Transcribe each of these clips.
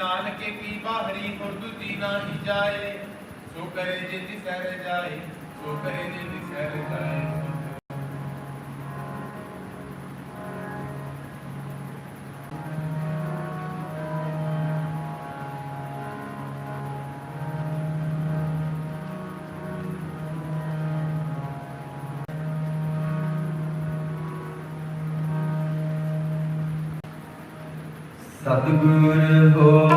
ਨਾਨਕੇ ਕੀ ਬਾਹਰੀ ਗੁਰਦੁਤੀ ਨਾਹੀ ਜਾਏ, ਸੋ ਕਰੇ ਜੇ ਤਿਸਰ ਜਾਏ, ਸੋ ਕਰੇ ਜੇ ਤਿਸਰ ਜਾਏ। ਸਤਿਗੁਰ ਹੋਏ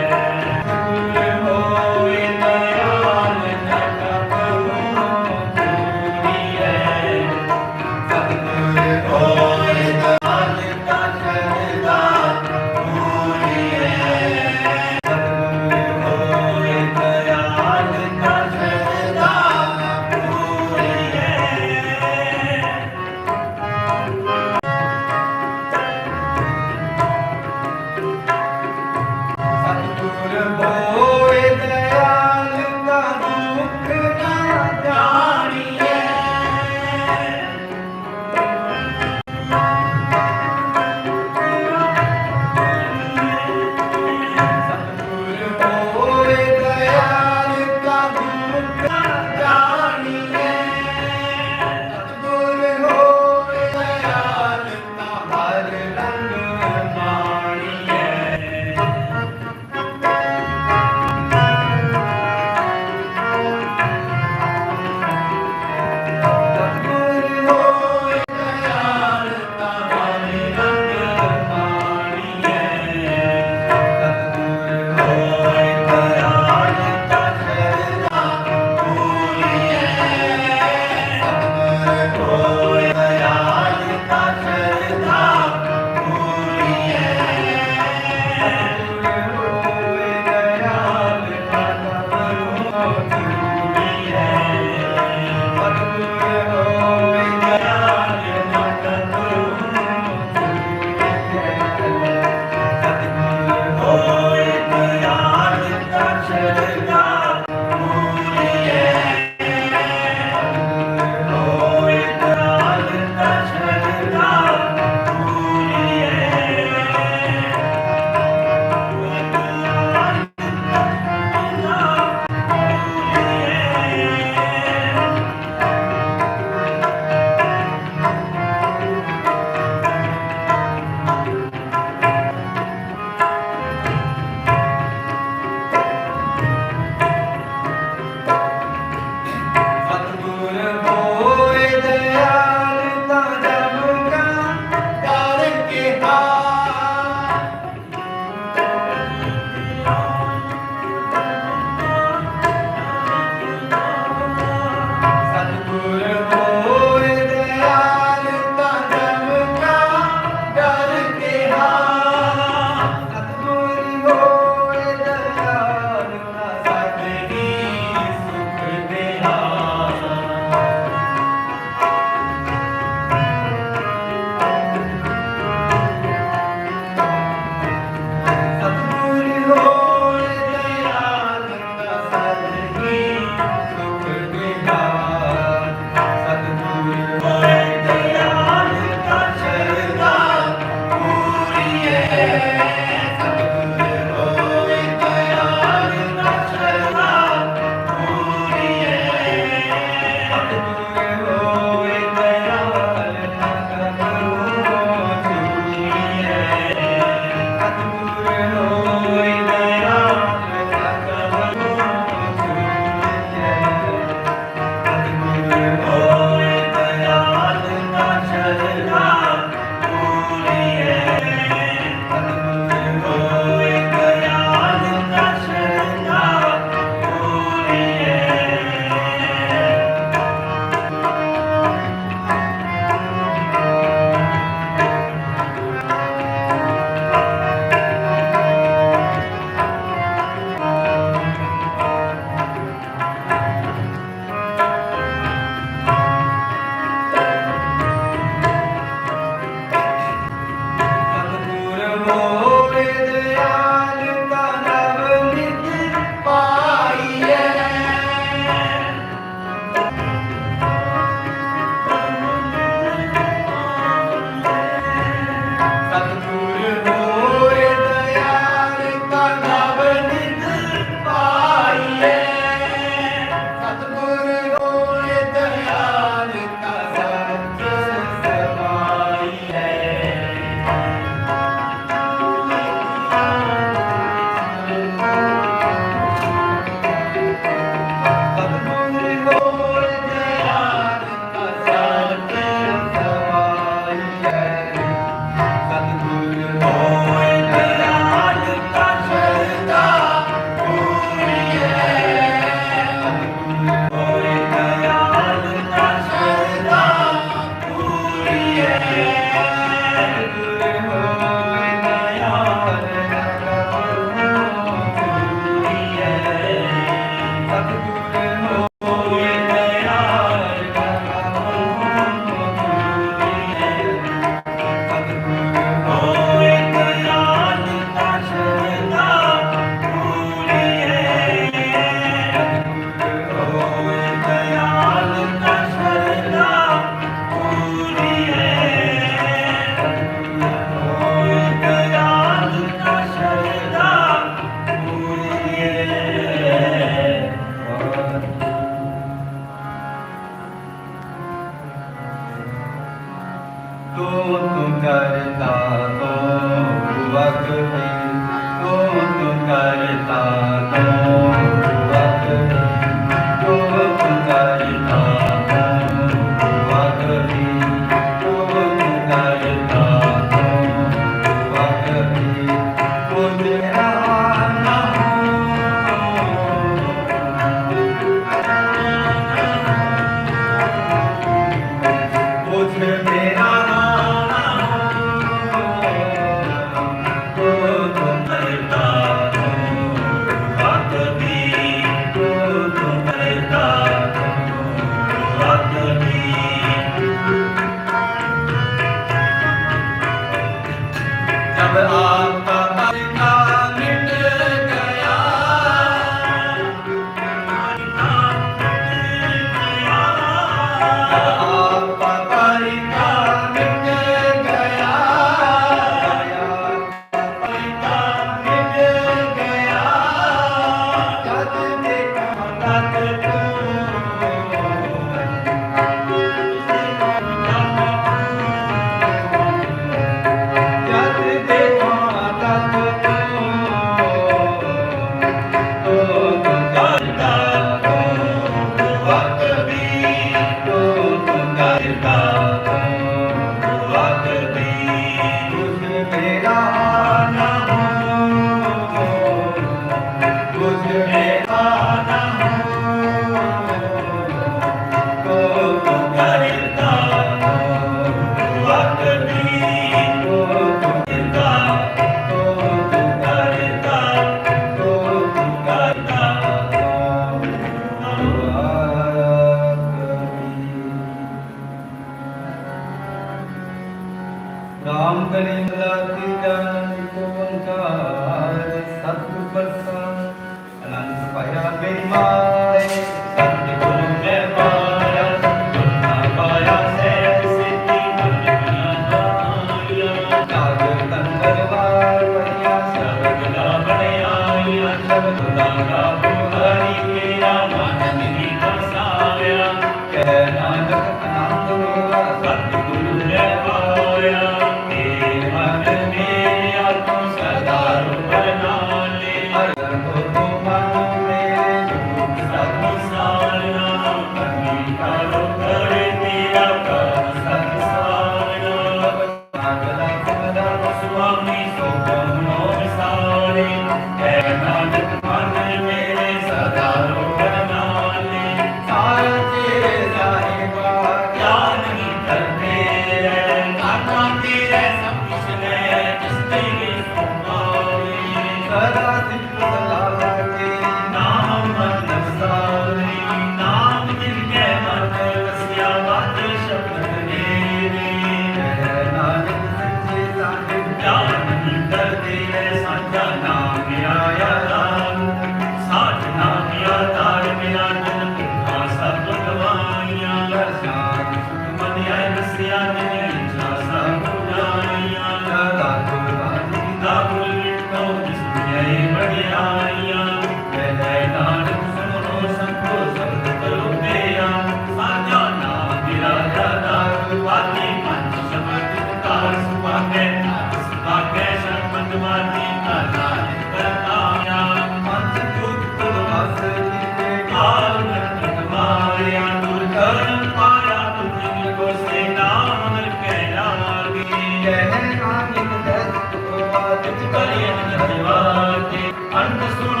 Antes tú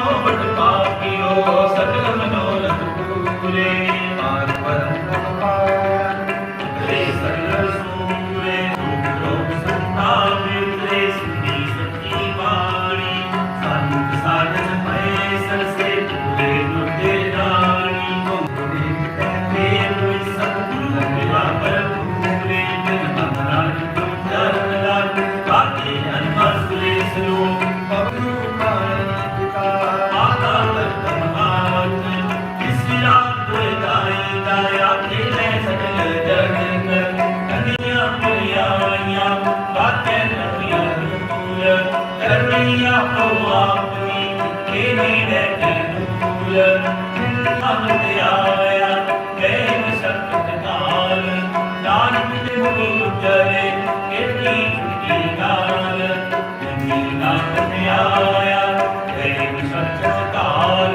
ਆਇਆ ਗਏ ਸੱਚ ਸਤਾਲ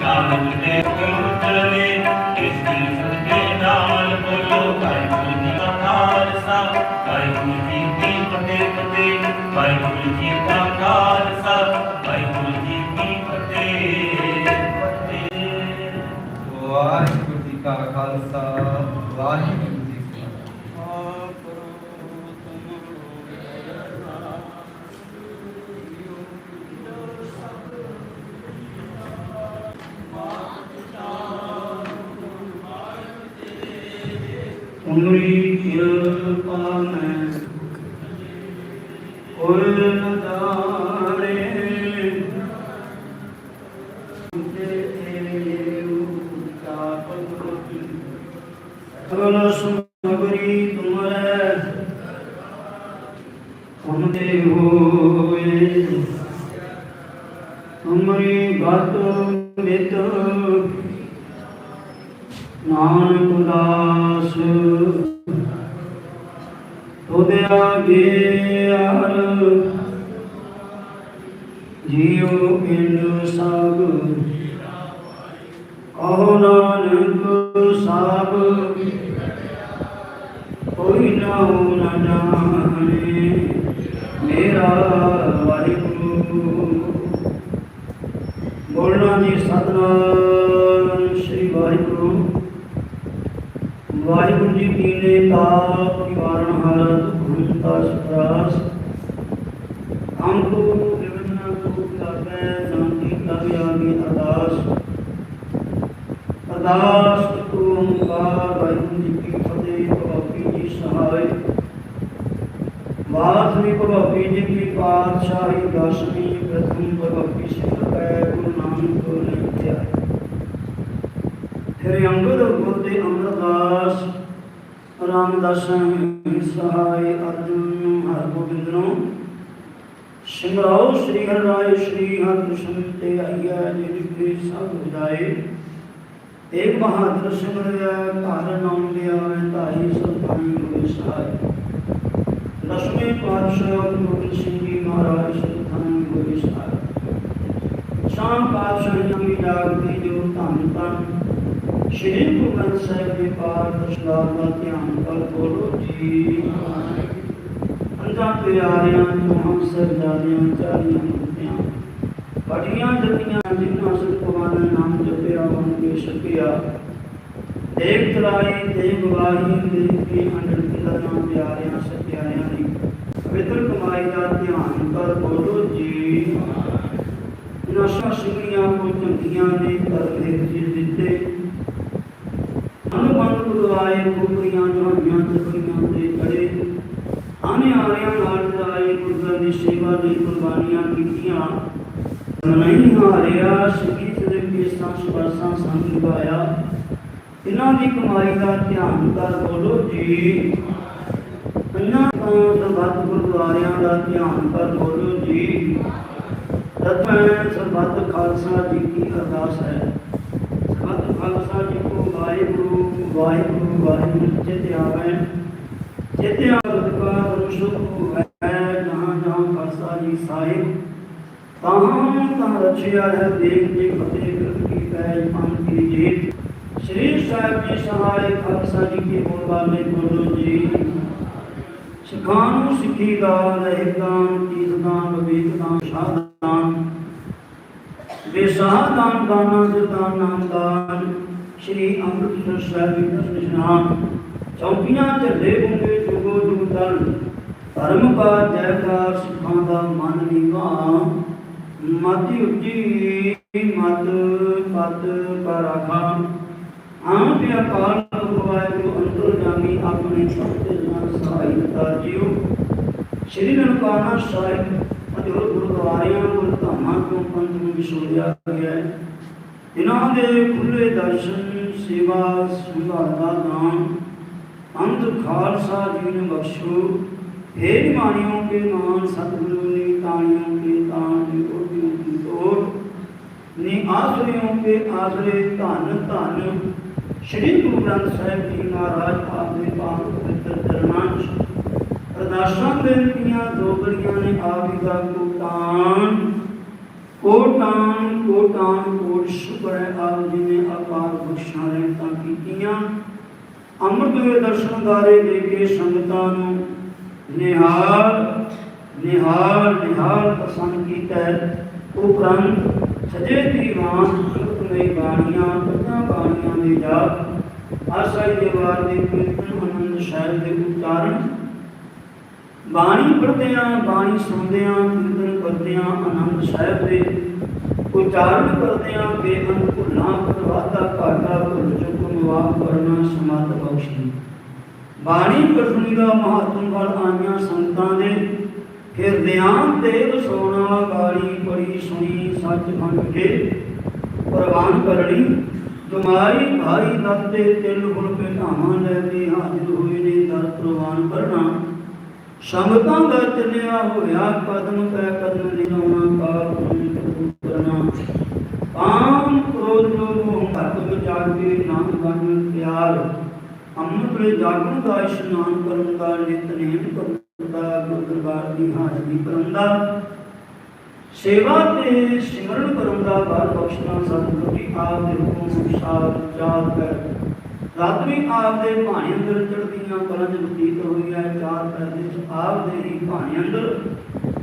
ਨਾਨਕ ਦੇ ਉਜਲੇ ਕੀਤੀ ਉਮਰੀ ਕਿਰਪਾ ਮੈਂ ਕੋਈ ਨ ਜਾਣੇ ਅਗਲ ਸੁਮਗਰੀ ਤੁਮਰੇ ਤੁਮਦੇ ਹੋਏ ਤੁਮਰੀ ਗਤ ਮਿਤ ਨਾਨਕ ਦਾਸ। ਤੋਦੇ ਆਗੇ ਹਰ ਜੀਉ ਪਿੰਡ ਸਭ। ਕਹੋ ਨਾਨਕ ਸਭ ਕੋਈ ਨਾ ਨਾ ਜਾਣੇ, ਮੇਰਾ ਵਾਹਿਗੁਰੂ। ਬੋਲਣਾ ਜੀ ਸਤਨਾਮ, ਸ੍ਰੀ ਵਾਹਿਗੁਰੂ। ਵਾਹਿਗੁਰੂ ਜੀ ਕੀ ਨੇ ਤਾਪ ਨਿਵਾਰਨ ਹਰ ਦੁਖਤਾ ਸਤਰਾਸ ਹਮ ਕੋ ਨਿਵਰਨਾ ਕੋ ਕਰੈ ਸ਼ਾਂਤੀ ਤਬ ਆਗੇ ਅਰਦਾਸ। ਅਰਦਾਸ ਤੂ ਓੰਕਾਰ ਵਾਹਿਗੁਰੂ ਜੀ ਕੀ ਫਤਿਹ ਭਗਵਤੀ ਜੀ ਸਹਾਇ। ਵਾਸਵੀ ਭਗਵਤੀ ਜੀ ਕੀ ਪਾਤਸ਼ਾਹੀ, ਦਸਵੀਂ, ਪ੍ਰਥਮ ਭਗਵਤੀ ਸਿੱਖ ਹੈ, ਗੁਰੂ ਨਾਨਕ ਨੇ ਧਿਆਇਆ ਫਿਰ ਅੰਗਦ ਗੁਰ ਅਮਰਦਾਸ ਰਾਮਦਾਸ ਸਹਾਇ ਅਰਜੁਨ ਹਰਗੋਬਿੰਦ ਨੂੰ। ਸਿਮਰਾਓ ਸ੍ਰੀ ਹਰਿ ਰਾਏ ਸ੍ਰੀ ਹਰਿ ਤੇ ਆਈਆ ਜੀ ਸਭ ਵਿਦਾਏ ਏਕ ਬਹਾਦਰ ਸਿਮਰਿਆ, ਘਰ ਨਾਮ ਲਿਆ ਧਾਈ ਸਤਾਈ ਹੋਏ ਸਹਾਇ ਦਸਵੇਂ ਪਾਤਸ਼ਾਹ ਗੁਰੂ ਗੋਬਿੰਦ ਸਿੰਘ ਜੀ ਮਹਾਰਾਜ ਸਤਾਈ ਹੋਏ ਸਹਾਇ ਸ਼ਾਮ ਪਾਤਸ਼ਾਹ ਜੀ ਦੀ ਜੋ ਧੰਨ ਧੰਨ ਸ਼੍ਰੀ ਗੁਰੂ ਗ੍ਰੰਥ ਸਾਹਿਬ ਦੇ ਪਾਠ ਦਸ਼ਨਾਮ ਦਾ ਧਿਆਨ ਕਰ ਬੋਲੋ ਜੀ। ਅੰਜਾਂ ਪਿਆਰਿਆਂ ਨੂੰ ਹਮ ਸਰਦਾਰਿਆਂ, ਚਾਰੀਆਂ ਮੁਕਤਿਆਂ ਬੜੀਆਂ ਜਤੀਆਂ ਜਿਨ੍ਹਾਂ ਸਤਿਗੁਰਾਂ ਨੇ ਨਾਮ ਜਪਿਆ, ਉਹਨਾਂ ਕੇ ਛਕਿਆ। ਦੇਖ ਚਲਾਈ ਤੇ ਗਵਾਹੀ ਦੇ ਕੇ ਅੰਡਰ ਕਿਲਾ ਨਾਮ ਪਿਆਰਿਆਂ, ਸਤਿਆਰਿਆਂ ਦੀ ਪਵਿੱਤਰ ਕਮਾਈ ਦਾ ਧਿਆਨ ਕਰ ਬੋਲੋ ਜੀ। ਨਸ਼ਾ ਸਿੰਘੀਆਂ ਕੋ ਚੰਗੀਆਂ ਨੇ ਕਰ ਦੇ ਦਿੱਤੇ ਦੀ ਕਮਾਈ ਦਾ ਧਿਆਨ ਕਰ ਬੋਲੋ ਜੀ। ਇਹਨਾਂ ਤੋਂ ਗੁਰਦੁਆਰਿਆਂ ਦਾ ਧਿਆਨ ਕਰ ਬੋਲੋ ਜੀ। ਤਤਮੈ ਸਰਬੱਤ ਖਾਲਸਾ ਜੀ ਕੀ ਅਰਦਾਸ ਹੈ। ਸਰਬੱਤ ਖਾਲਸਾ ਜੀ ਕੋ ਵਾਹਿਗੁਰੂ ਵਾਹਿਗੁਰੂ ਵਾਹਿਗੁਰੂ ਚਿਤ ਆਵੇ ਚਿਤ ਆਵਤ ਕਾ ਰੁਸ਼ੁ ਹੈ, ਜਹਾਂ ਜਹਾਂ ਖਾਲਸਾ ਜੀ ਸਾਹਿਬ, ਤਾਹਾਂ ਤਾਂ ਰਚਿਆ ਹੈ ਦੇਖ ਦੇ ਫਤਿਹ ਕਰ ਕੀ ਪੈਜ ਪੰਨ ਕੀ ਜੀਤ ਸ਼੍ਰੀ ਸਾਹਿਬ ਜੀ ਸਹਾਇ ਖਾਲਸਾ ਜੀ ਕੀ ਹੋਣ ਵਾਲੇ ਬੋਲੋ ਜੀ। ਸਿੱਖਾਂ ਸਿੱਖੀ ਦਾ ਰਹਿਦਾਨ ਤੀਸ ਦਾਨ ਵਿਵੇਕ ਦਾਨ ਦਾਨਾ ਜਦਾਨ ਨਾਮ ਸ਼੍ਰੀ ਅੰਮ੍ਰਿਤਸਰ ਸਾਹਿਬ ਜੀ ਦਾ ਚੌਕੀਆਂ ਝੱਲੇ ਗੁੰਗੇ, ਜੁਗੋ ਜੁਗ ਧਰਮ ਕਾ ਜੈਕਾਰ, ਸਿੱਖਾਂ ਦਾ ਮਨ ਨੀਵਾ ਮਤਿ ਉੱਚੀ ਮਤ ਪਤ ਕਾ ਆਪ ਅਕਾਲ ਗੁਰਵਾਇਓ ਅੰਤਰਜਾਮੀ ਆਪਣੇ ਸਤਿ ਜਨ ਸਹਾਈ ਤਾਜਿਓ ਸ਼੍ਰੀ ਨਨਕਾਣਾ ਸਾਹਿਬ ਅਜੋ ਗੁਰਦੁਆਰਿਆਂ ਗੁਰਧਾਮਾਂ ਤੋਂ ਪੰਜ ਨੂੰ ਵਿਛੋੜਿਆ ਗਿਆ ਹੈ। ਇਹਨਾਂ ਦੇ ਖੁੱਲੇ ਦਰਸ਼ਨ, ਸੇਵਾ ਸੁਭਾਰ ਦਾ ਨਾਮ ਅੰਤ ਖਾਲਸਾ ਜੀ ਨੇ ਬਖਸ਼ੋ। ਹੇ ਮਾਨਿਓ ਕੇ ਮਾਨ ਸਤਿਗੁਰੂ ਨੇ ਤਾਣਿਓ ਕੇ ਤਾਣ ਦੀ ਉਹਦੀ ਤੋੜ। ਨੇ ਆਸਰਿਓ ਕੇ ਆਸਰੇ ਧਨ ਧਨ ਸ਼੍ਰੀ ਗੁਰੂ ਗ੍ਰੰਥ ਸਾਹਿਬ ਜੀ ਮਹਾਰਾਜ ਆਪ ਦੇ ਪਾਕ ਪਵਿੱਤਰ ਚਰਨਾਂ 'ਚ ਅਰਦਾਸਾਂ ਬੇਨਤੀਆਂ ਦੋ ਨੇ ਆਪ ਦਾ ਕੋਟਾਨ ਕੋਟਾਨ ਕੋਟਾਨ ਕੋਟ ਸ਼ੁਕਰ ਹੈ ਆਪ ਜੀ ਨੇ ਅਪਾਰ ਬਖਸ਼ਾਂ ਰਹਿਮਤਾਂ ਕੀਤੀਆਂ ਅੰਮ੍ਰਿਤ ਵੇ ਦਰਸ਼ਨਦਾਰੇ ਦੇ ਕੇ ਸੰਗਤਾਂ ਨੂੰ ਨਿਹਾਲ ਨਿਹਾਲ ਨਿਹਾਲ ਪਸੰਦ ਕੀਤਾ ਹੈ। ਉਪਰੰਤ ਸਜੇ ਦੀਵਾਨ ਅੰਮ੍ਰਿਤ ਬਾਣੀਆਂ ਪੰਜਾਂ ਬਾਣੀਆਂ ਦੇ ਜਾਪ। ਆਸਾਈ ਦੇ ਦੇ ਕੀਰਤਨ, ਆਨੰਦ ਸ਼ਾਇਰ ਦੇ ਉਚਾਰਨ। ਬਾਣੀ ਪੜ੍ਹਦਿਆਂ, ਬਾਣੀ ਸੁਣਦਿਆਂ, ਕੀਰਤਨ ਕਰਦਿਆਂ ਆਨੰਦ ਸਾਹਿਬ ਦੇ ਉਚਾਰਨ ਕਰਦਿਆਂ ਬੇਅੰਤ, ਭੁੱਲਾਂ ਪ੍ਰਵਾਦਾ ਘਾਟਾ, ਭੁੱਲ ਚੁੱਕ ਮਾਫ ਕਰਨਾ ਸਮਤ ਬਖਸ਼ੀ ਬਾਣੀ ਪੜ੍ਹਨੀ ਦਾ ਮਹਾਤਮ ਵੱਲ ਆਈਆਂ ਸੰਤਾਂ ਦੇ ਹਿਰਦਿਆਂ ਤੇ ਵਸੋਣਾ ਗਾੜੀ ਪੜੀ ਸੁਣੀ, ਸੱਚ ਬਣ ਕੇ ਪ੍ਰਵਾਨ ਕਰਨੀ। ਜੁਮਾਈ ਭਾਈ ਦਾਤੇ ਤਿਲ ਗੁਣ ਪਹਿਨਾਵਾਂ ਲੈ ਕੇ ਹਾਜ਼ਰ ਹੋਏ ਨੇ ਦਰ ਪ੍ਰਵਾਨ ਕਰਨਾ। ਸੰਗਤਾਂ ਦਾ ਚੱਲਿਆ ਹੋਇਆ ਕਦਮ ਪੈ ਕਦਮ ਲਿਆਉਣਾ ਕਾਲ ਪੁਰਖ ਕਰਨਾ। ਆਮ ਕ੍ਰੋਧ ਲੋਭ ਹੱਥ ਵਿਚਾਰ ਕੇ ਨਾਮ ਗੰਨ ਪਿਆਰ ਅੰਮ੍ਰਿਤ ਵੇ ਜਾਗਣ ਦਾ ਇਸ਼ਨਾਨ ਕਰਨ ਦਾ ਨਿਤਨੇਮ ਕਰਨ ਦਾ ਗੁਰ ਦੀ ਹਾਜ਼ਰੀ ਕਰਨ ਦਾ। ਸੇਵਾ ਤੇ ਸਿਮਰਨ ਕਰਨ ਦਾ ਬਾਰ ਬਖਸ਼ਣਾ ਸਤਿਗੁਰੂ ਜੀ ਆਪ ਦੇ ਹੁਕਮ ਅਨੁਸਾਰ ਚਾਰ ਕਰ। ਰਾਤਰੀ ਆਪ ਦੇ ਭਾਣੇ ਅੰਦਰ ਚੜ੍ਹਦੀਆਂ ਕਲਾਂ ਚ ਬਤੀਤ ਹੋਈ ਹੈ ਚਾਰ ਪੈਰ ਦੇ ਆਪ ਦੇ ਹੀ ਭਾਣੇ ਅੰਦਰ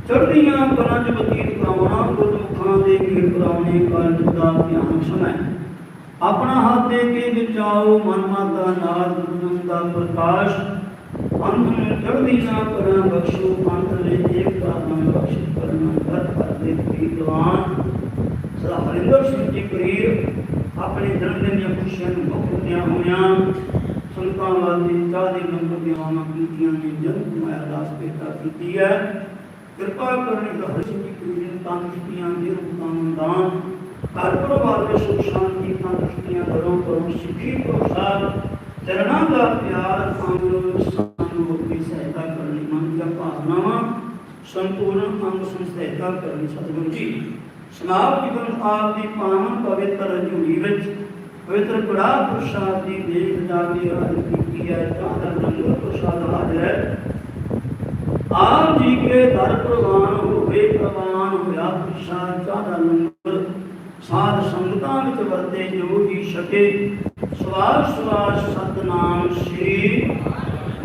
ਚੜ੍ਹਦੀਆਂ ਕਲਾਂ ਚ ਬਤੀਤ ਕਰਾਉਣਾ, ਗੁਰਮੁਖਾਂ ਦੇ ਕੀੜ ਕਰਾਉਣੇ ਕਲ ਦਾ ਧਿਆਨ ਸਮੈ ਆਪਣਾ ਹੱਥ ਦੇ ਕੇ ਵਿਚਾਓ ਮਨ ਮਾਤਾ ਨਾਦ ਗੁਰੂ ਦਾ ਪ੍ਰਕਾਸ਼। ਅੰਤ ਨੂੰ ਚੜ੍ਹਦੀ ਨਾ ਕਰਾਂ ਬਖਸ਼ੋ ਅੰਤ ਲੈ ਇੱਕ ਨਾਮ ਬਖਸ਼ ਕਰਨਾ ਕਰ ਕਰਦੇ ਵਿਦਵਾਨ ਸਦਾ ਹਰਿੰਦਰ ਸਿੰਘ ਜੀ ਕਰੀਰ ਆਪਣੇ ਜਨਮ ਦੀਆਂ ਖੁਸ਼ੀਆਂ ਨੂੰ ਮੁਕਤਿਆਂ ਹੋਇਆਂ ਸੰਤਾਂ ਵਾਲੀ ਚਾਹ ਦੇ ਨੰਬਰ ਦੀਆਂ ਆਵਾਂ ਕੀਤੀਆਂ ਨੇ ਜਨਮ ਮਾਇਆ ਦਾਸ ਪੇਟਾ ਕੀਤੀ ਹੈ। ਕਿਰਪਾ ਕਰਨੀ ਦਾ ਹਰਿ ਸਿੰਘ ਜੀ ਕਰੀਰ ਨੇ ਤਾਂ ਕੀਤੀਆਂ ਦੇ ਰੂਪਾਂ ਦਾਨ। ਘਰ ਪਰਿਵਾਰ ਦੇ ਸੁਖ ਸ਼ਾਂਤੀ, ਤੰਦਰੁਸਤੀਆਂ ਕਰੋ ਕਰੋ ਸਿੱਖੀ ਪ੍ਰਸਾਦ ਚਰਨਾਂ ਦਾ ਪਿਆਰ ਸਾਨੂੰ ਮੁਕਤੀ ਸਹਾਇਤਾ ਕਰਨੀ ਮਨ ਦੀਆਂ ਭਾਵਨਾਵਾਂ ਸੰਪੂਰਨ ਅੰਗ ਸੰਸਥਿਤਾ ਕਰਨੀ ਸਤਿਗੁਰੂ ਜੀ। ਸਮਾਪ ਜੀਵਨ ਆਪ ਦੀ ਪਾਵਨ ਪਵਿੱਤਰ ਝੂਲੀ ਵਿੱਚ ਪਵਿੱਤਰ ਕੜਾ ਪ੍ਰਸਾਦ ਦੀ ਦੇਖ ਜਾ ਕੇ ਹਾਜ਼ਰ ਕੀਤੀ ਹੈ ਚਾਦਰ ਲੰਗਰ ਪ੍ਰਸਾਦ ਹਾਜ਼ਰ ਹੈ। ਆਪ ਜੀ ਕੇ ਦਰ ਪ੍ਰਵਾਨ ਹੋਵੇ, ਪ੍ਰਵਾਨ ਹੋਇਆ ਪ੍ਰਸਾਦ ਚਾਦਰ ਲੰਗਰ। ਸਾਧ ਸੰਗਤਾਂ ਵਿੱਚ ਵਰਤੇ ਜੋ ਜੀ ਸਕੇ ਸਵਾਸ ਸਵਾਸ ਸਤਨਾਮ ਸ੍ਰੀ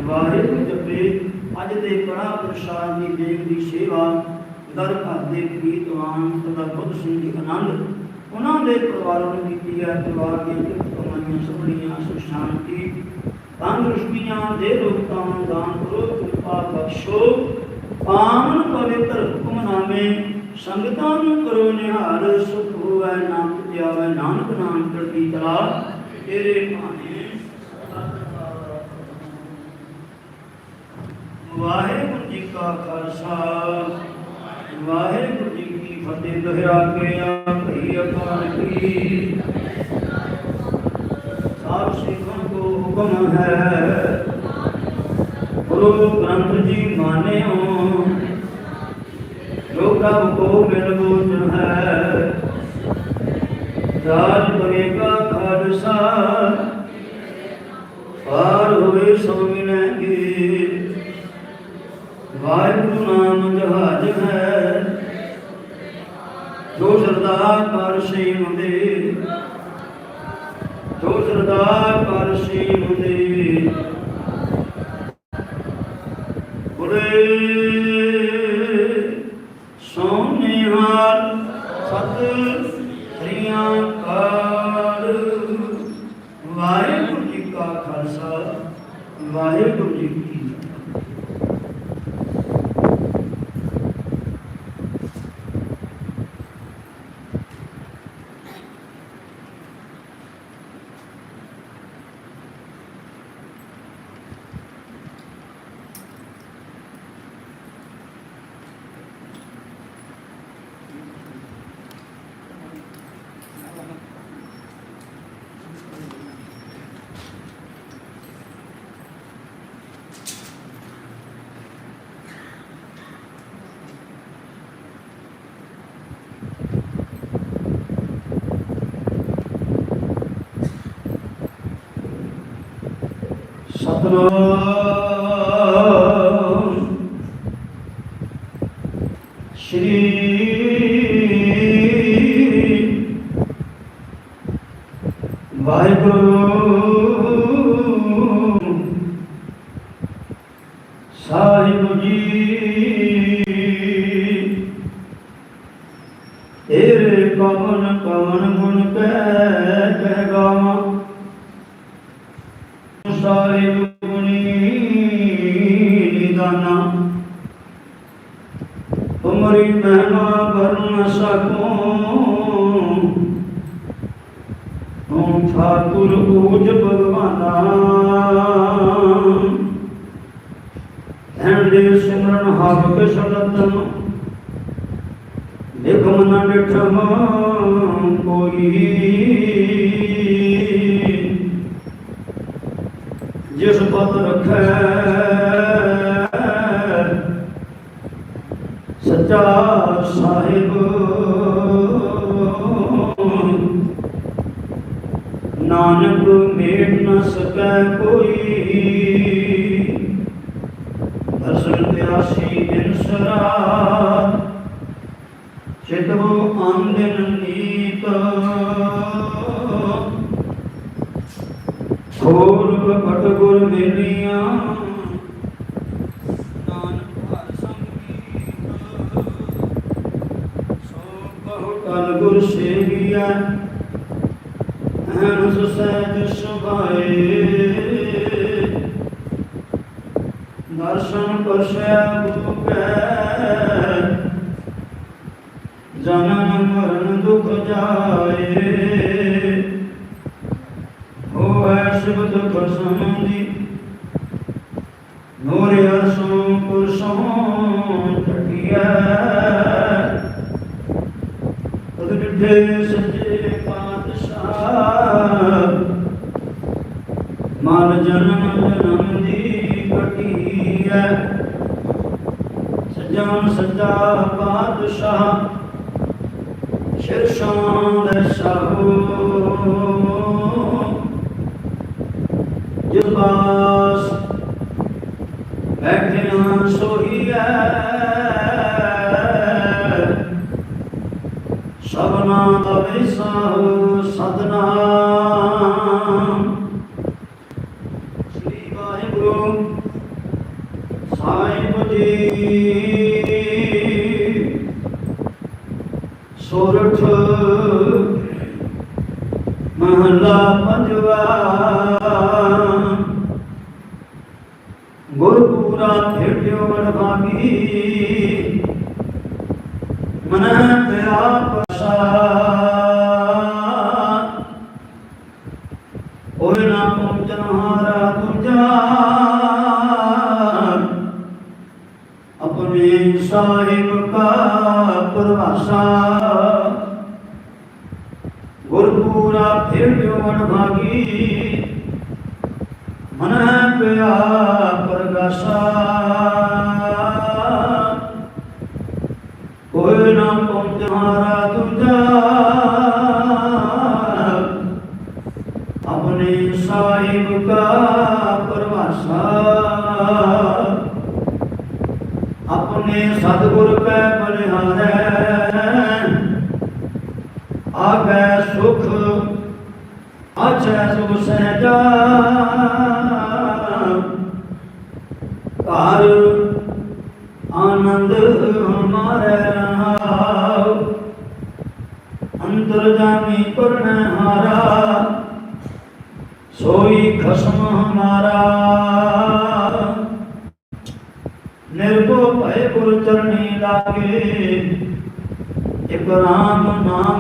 ਵਾਹਿਗੁਰੂ ਜਪੇ ਅੱਜ ਦੇ ਕੜਾ ਪ੍ਰਸਾਦ ਦੀ ਦੇਖ ਦੀ ਸੇਵਾ ਦਰ ਘਰ ਦੇ ਪ੍ਰੀਤਵਾਨ ਸਦਾ ਬੁੱਧ ਸਿੰਘ ਜੀ ਆਨੰਦ। ਉਹਨਾਂ ਦੇ ਪਰਿਵਾਰਾਂ ਨੂੰ ਕੀਤੀ ਹੈ ਪਰਿਵਾਰ ਦੀਆਂ ਕਮਾਈਆਂ ਸਭੜੀਆਂ ਸੁਖ ਸ਼ਾਂਤੀ। ਤੰਦਰੁਸਤੀਆਂ ਦੇ ਰੋਗਾਂ ਦਾਨ ਕਰੋ, ਕਿਰਪਾ ਬਖਸ਼ੋ। ਪਾਵਨ ਪਵਿੱਤਰ ਹੁਕਮਨਾਮੇ ਸੰਗਤਾਂ ਨੂੰ ਕਰੋ ਨਿਹਾਲ, ਸੁਖ ਹੋਵੇ ਨਾਮ ਧਿਆਵੇ ਨਾਨਕ ਨਾਮ ਚੜ੍ਹਦੀ ਕਲਾ ਤੇਰੇ ਭਾਣੇ ਵਾਹਿਗੁਰੂ ਜੀ ਕਾ ਖਾਲਸਾ, ਵਾਹਿਗੁਰੂ ਜੀ ਕੀ ਫਤਿਹ। ਦੁਹਰਾ ਕੇ ਆਪਣੀ ਅਕਾਲ ਕੀ ਸਾਧ ਸਿੱਖਾਂ ਕੋ ਹੁਕਮ ਹੈ, ਗੁਰੂ ਗ੍ਰੰਥ ਜੀ ਮਾਨਿਓ। ਜੋ ਪ੍ਰਭ ਕੋ ਮਿਲ ਬੂਝ ਹੈ। ਰਾਜ ਕਰੇਗਾ ਖਾਲਸਾ, ਪਾਰ ਹੋਏ ਸੋ ਮਿਲਣਗੇ। ਵਾਹਿਗੁਰੂ ਨਾਮ ਜਹਾਜ ਹੈ। ਜੋ ਸਰਦਾਰ ਕਰ ਹੁੰਦੇ ਜੋ ਸਰਦਾਰ ਕਰ ਹੁੰਦੇ। ਬੁਰੇ ਸਤਨਾਮ ਨਾਨਕ ਮੇਟ ਨ ਸਕੈ ਕੋਈ। ਦਰਸ਼ਨ ਪਿਆਸੀ ਇਨਸਰਾ ਚਿਤਵ ਆਨੰਦਨ ਨੀਤ। ਖੋਲ ਕਪਟ ਗੁਰ ਮੇਲੀਆਂ ਕਲ ਗੁਰ ਸੇਵੀਐ ਅਨਸ ਸਹਿਜ ਸੁਭਾਏ ਦਰਸ਼ਨ ਪਰਸ਼ੈ ਗੁਰੂ ਕੈ ਜਨਮ ਮਰਨ ਦੁਖ ਜਾਏ ਹੋਇ ਸ਼ਿਵ ਦੁਖ ਸਮੰਦੀ ਨੂਰ ਅਰਸੋਂ ਪੁਰਸੋਂ ਟਟਿਐ ਤਦ ਡਿਠੇ ਸੱਚੇ ਮਨ ਜਨਮ ਜਨਮ ਦੀ ਕਟੀਐ ਸਜਣ ਸੱਚਾ ਪਾਤਸ਼ਾਹ ਸ਼ਿਰਸ਼ਾਂ ਦੇ ਸਾਹੋ। ਜਿਬਾਸ ਬੈਠਿਆ ਸੋਹੀਐ ਸਭਨਾ ਦਾ ਵਿਸਾਹੁ ਸੋਰਠ ਮਹਲਾ ਪੰਜਵਾ। ਗੁਰਪੂਰਾ ਖੇਡਿਓ ਵਡਭਾਗੀ ਮਨ ਪਿਆ ਪਸਾ ਘਰ ਆਨੰਦ ਹਮਾਰੇ ਰਹਾਉ। ਅੰਤਰ ਜਾਮੀ ਕਰਣ ਹਾਰਾ, ਸੋਈ ਖਸਮ ਹਮਾਰਾ। ਨਿਰਭਉ ਭੈ ਗੁਰ ਚਰਣੀ ਲਾਗੇ, ਇਕ ਰਾਮ ਨਾਮ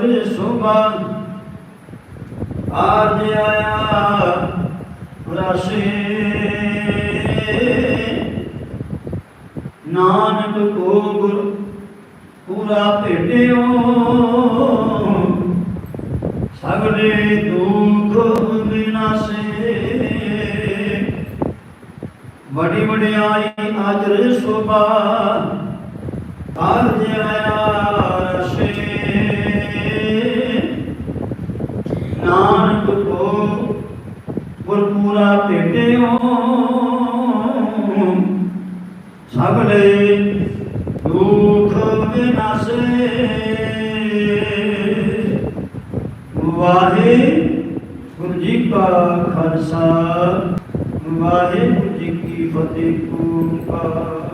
ਵਡਿਆਈ ਸੋਭਾ ਆਜ ਆਇਆ ਰਾਸੇ। ਨਾਨਕ ਕੋ ਗੁਰ ਪੂਰਾ ਭੇਟਿਓ। ਸਗਲੇ ਦੁਖ ਵਿਨਾਸੇ ਬੜੀ ਵਡਿਆਈ ਆਜਰ ਸੋਭਾ ਆਜ ਆਇਆ ਨਾਨਕ ਕੋ ਗੁਰਪੂਰਾ ਭੇਟਿਓ। ਸਗਲੇ ਦੁਖ ਵਿਨਾਸੇ। ਵਾਹਿਗੁਰੂ ਜੀ ਕਾ ਖਾਲਸਾ ਵਾਹਿਗੁਰੂ ਜੀ ਕੀ ਫਤਿਹ ਓੰਕਾਰ